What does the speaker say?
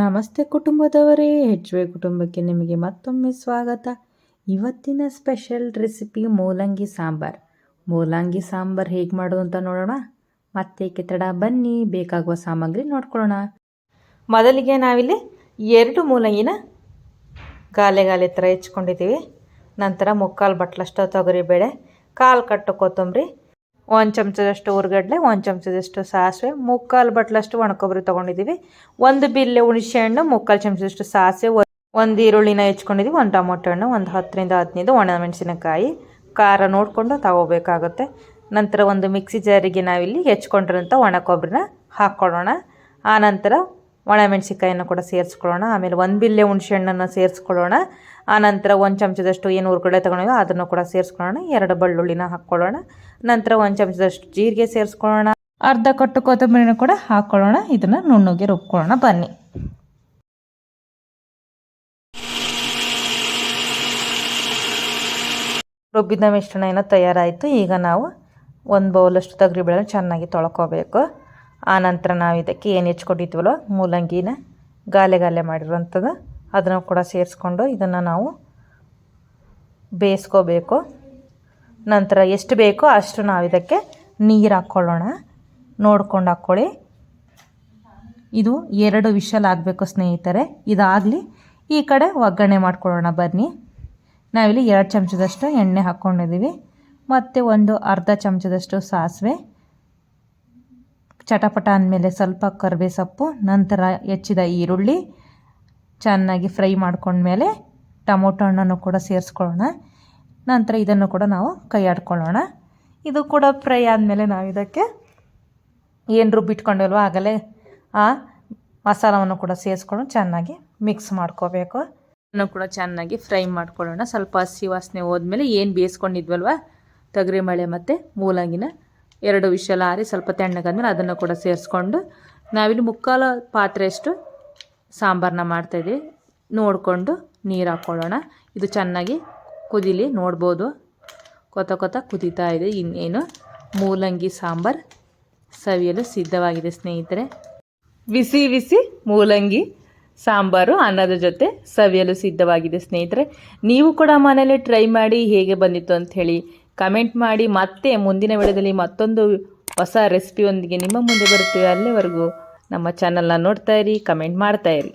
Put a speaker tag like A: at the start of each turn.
A: ನಮಸ್ತೆ ಕುಟುಂಬದವರೇ ಹೆಚ್ವೆ ಕುಟುಂಬಕ್ಕೆ ನಿಮಗೆ ಮತ್ತೊಮ್ಮೆ ಸ್ವಾಗತ. ಇವತ್ತಿನ ಸ್ಪೆಷಲ್ ರೆಸಿಪಿ ಮೂಲಂಗಿ ಸಾಂಬಾರ್. ಮೂಲಂಗಿ ಸಾಂಬಾರ್ ಹೇಗೆ ಮಾಡೋದು ಅಂತ ನೋಡೋಣ? ಮತ್ತೆ ತಡ, ಬನ್ನಿ, ಬೇಕಾಗುವ ಸಾಮಗ್ರಿ ನೋಡ್ಕೊಳ್ಳೋಣ. ಮೊದಲಿಗೆ ನಾವಿಲ್ಲಿ ಎರಡು ಮೂಲಂಗಿನ ಗಾಲೆ ಗಾಲೆ ಥರ ಹೆಚ್ಕೊಂಡಿದ್ದೀವಿ. ನಂತರ ಮುಕ್ಕಾಲು ಬಟ್ಲಷ್ಟು ತೊಗರಿಬೇಳೆ, ಕಾಲು ಕಟ್ಟು ಕೊತ್ತಂಬರಿ ಒಂದು ಚಮಚದಷ್ಟು ಉರ್ಗಡ್ಲೆ ಒಂದು ಚಮಚದಷ್ಟು ಸಾಸಿವೆ, ಮುಕ್ಕಾಲು ಬಟ್ಲಷ್ಟು ಒಣಕೊಬ್ಬರಿ ತೊಗೊಂಡಿದ್ದೀವಿ ಒಂದು ಬಿಲ್ಲೆ ಹುಣಸೆ ಹಣ್ಣು ಮುಕ್ಕಾಲು ಚಮಚದಷ್ಟು ಸಾಸಿವೆ, ಒಂದು ಈರುಳ್ಳಿನ ಹೆಚ್ಕೊಂಡಿದ್ದೀವಿ ಒಂದು ಟೊಮೊಟೊ ಹಣ್ಣು, ಒಂದು ಹತ್ತರಿಂದ ಹದಿನೈದು, ಒಣ ಮೆಣಸಿನಕಾಯಿ. ಖಾರ ನೋಡಿಕೊಂಡು ತಗೋಬೇಕಾಗುತ್ತೆ. ನಂತರ ಒಂದು ಮಿಕ್ಸಿ ಜಾರಿಗೆ ನಾವಿಲ್ಲಿ ಹೆಚ್ಕೊಂಡಿರೋಂಥ ಒಣ ಕೊಬ್ಬರಿನ ಆನಂತರ ಒಣಮೆಣ್ಸಿಕಾಯನ್ನು ಕೂಡ ಸೇರಿಸ್ಕೊಳ್ಳೋಣ, ಆಮೇಲೆ ಒಂದು ಬಿಲ್ಲೆ ಹುಣಸೆ ಹಣ್ಣನ್ನು ಸೇರಿಸ್ಕೊಳ್ಳೋಣ ಆನಂತರ ಒಂದು ಚಮಚದಷ್ಟು ಏನು ಹುರ್ಗಡೆ ತೊಗೊಂಡಿವೋ ಅದನ್ನು ಕೂಡ ಸೇರಿಸ್ಕೊಳ್ಳೋಣ, ಎರಡು ಬೆಳ್ಳುಳ್ಳಿನ ಹಾಕ್ಕೊಳ್ಳೋಣ, ನಂತರ ಒಂದು ಚಮಚದಷ್ಟು ಜೀರಿಗೆ ಸೇರಿಸ್ಕೊಳ್ಳೋಣ, ಅರ್ಧ ಕಟ್ಟು ಕೊತ್ತಂಬರಿನ ಕೂಡ ಹಾಕ್ಕೊಳ್ಳೋಣ, ಇದನ್ನು ನುಣ್ಣಗೆ ರುಬ್ಕೊಳ್ಳೋಣ, ಬನ್ನಿ. ರುಬ್ಬಿದ ಮಿಶ್ರಣ ಏನೋ ತಯಾರಾಯಿತು, ಈಗ ನಾವು ಒಂದು ಬೌಲಷ್ಟು ತೊಗರಿಬೇಳೆ ಚೆನ್ನಾಗಿ ತೊಳ್ಕೊಬೇಕು. ಆನಂತರ ನಾವು ಇದಕ್ಕೆ ಏನು ಹೆಚ್ಕೊಂಡಿದ್ವಲ್ಲ, ಮೂಲಂಗಿನ ಗಾಲೆ ಗಾಲೆ ಮಾಡಿರುವಂಥದ್ದು, ಅದನ್ನು ಕೂಡ ಸೇರಿಸ್ಕೊಂಡು ಇದನ್ನು ನಾವು ಬೇಯಿಸ್ಕೋಬೇಕು. ನಂತರ ಎಷ್ಟು ಬೇಕೋ ಅಷ್ಟು ನಾವು ಇದಕ್ಕೆ ನೀರು ಹಾಕ್ಕೊಳ್ಳೋಣ ನೋಡ್ಕೊಂಡು ಹಾಕ್ಕೊಳ್ಳಿ ಇದು ಎರಡು ವಿಷಲ್ ಆಗಬೇಕು ಸ್ನೇಹಿತರೆ, ಇದಾಗಲಿ. ಈ ಕಡೆ ಒಗ್ಗರಣೆ ಮಾಡ್ಕೊಳ್ಳೋಣ ಬನ್ನಿ. ನಾವಿಲ್ಲಿ ಎರಡು ಚಮಚದಷ್ಟು ಎಣ್ಣೆ ಹಾಕ್ಕೊಂಡಿದ್ದೀವಿ. ಮತ್ತು ಒಂದು ಅರ್ಧ ಚಮಚದಷ್ಟು ಸಾಸಿವೆ. ಚಟಪಟ ಅಂದಮೇಲೆ ಸ್ವಲ್ಪ ಕರಿಬೇ ಸೊಪ್ಪು ನಂತರ ಹೆಚ್ಚಿದ ಈರುಳ್ಳಿ ಚೆನ್ನಾಗಿ ಫ್ರೈ ಮಾಡ್ಕೊಂಡ್ಮೇಲೆ ಟೊಮೊಟೊ ಹಣ್ಣನ್ನು ಕೂಡ ಸೇರಿಸ್ಕೊಳ್ಳೋಣ. ನಂತರ ಇದನ್ನು ಕೂಡ ನಾವು ಕೈ ಆಡ್ಕೊಳ್ಳೋಣ ಇದು ಕೂಡ ಫ್ರೈ ಆದಮೇಲೆ ನಾವು ಇದಕ್ಕೆ ಏನು ರುಬ್ಬಿಟ್ಕೊಂಡಿಲ್ವೋ ಆಗಲೇ ಆ ಮಸಾಲವನ್ನು ಕೂಡ ಸೇರಿಸ್ಕೊಂಡು ಚೆನ್ನಾಗಿ ಮಿಕ್ಸ್ ಮಾಡ್ಕೋಬೇಕು. ಅದನ್ನು ಕೂಡ ಚೆನ್ನಾಗಿ ಫ್ರೈ ಮಾಡ್ಕೊಳ್ಳೋಣ. ಸ್ವಲ್ಪ ಹಸಿ ವಾಸನೆ ಹೋದ್ಮೇಲೆ ಏನು ಬೇಯಿಸ್ಕೊಂಡಿದ್ವಲ್ವ ತೊಗರಿ ಮಳೆ ಮತ್ತು ಮೂಲಂಗಿನ ಎರಡು ವಿಷಲ ಆರಿ ಸ್ವಲ್ಪ ತೆಣ್ಣಗಂದ್ರೆ ಅದನ್ನು ಕೂಡ ಸೇರಿಸ್ಕೊಂಡು ನಾವಿಲ್ಲಿ ಮುಕ್ಕಾಲು ಪಾತ್ರೆಯಷ್ಟು ಸಾಂಬಾರನ್ನ ಮಾಡ್ತಾಯಿದ್ವಿ. ನೋಡಿಕೊಂಡು ನೀರು ಹಾಕ್ಕೊಳ್ಳೋಣ. ಇದು ಚೆನ್ನಾಗಿ ಕುದಿಲಿ, ನೋಡ್ಬೋದು. ಕೊತ ಕೊತ ಕುದೀತಾ ಇದೆ. ಇನ್ನೇನು ಮೂಲಂಗಿ ಸಾಂಬಾರು ಸವಿಯಲು ಸಿದ್ಧವಾಗಿದೆ ಸ್ನೇಹಿತರೆ. ಬಿಸಿ ಬಿಸಿ ಮೂಲಂಗಿ ಸಾಂಬಾರು ಅನ್ನದ ಜೊತೆ ಸವಿಯಲು ಸಿದ್ಧವಾಗಿದೆ ಸ್ನೇಹಿತರೆ. ನೀವು ಕೂಡ ಮನೇಲಿ ಟ್ರೈ ಮಾಡಿ ಹೇಗೆ ಬಂದಿತ್ತು ಅಂತ ಹೇಳಿ ಕಮೆಂಟ್ ಮಾಡಿ ಮತ್ತೆ ಮುಂದಿನ ವಿಡಿಯೋದಲ್ಲಿ ಮತ್ತೊಂದು ಹೊಸ ರೆಸಿಪಿಯೊಂದಿಗೆ ನಿಮ್ಮ ಮುಂದೆ ಬರುತ್ತೆ ಅಲ್ಲಿವರೆಗೂ ನಮ್ಮ ಚಾನಲ್ನ ನೋಡ್ತಾ ಇರಿ, ಕಮೆಂಟ್ ಮಾಡ್ತಾ ಇರಿ.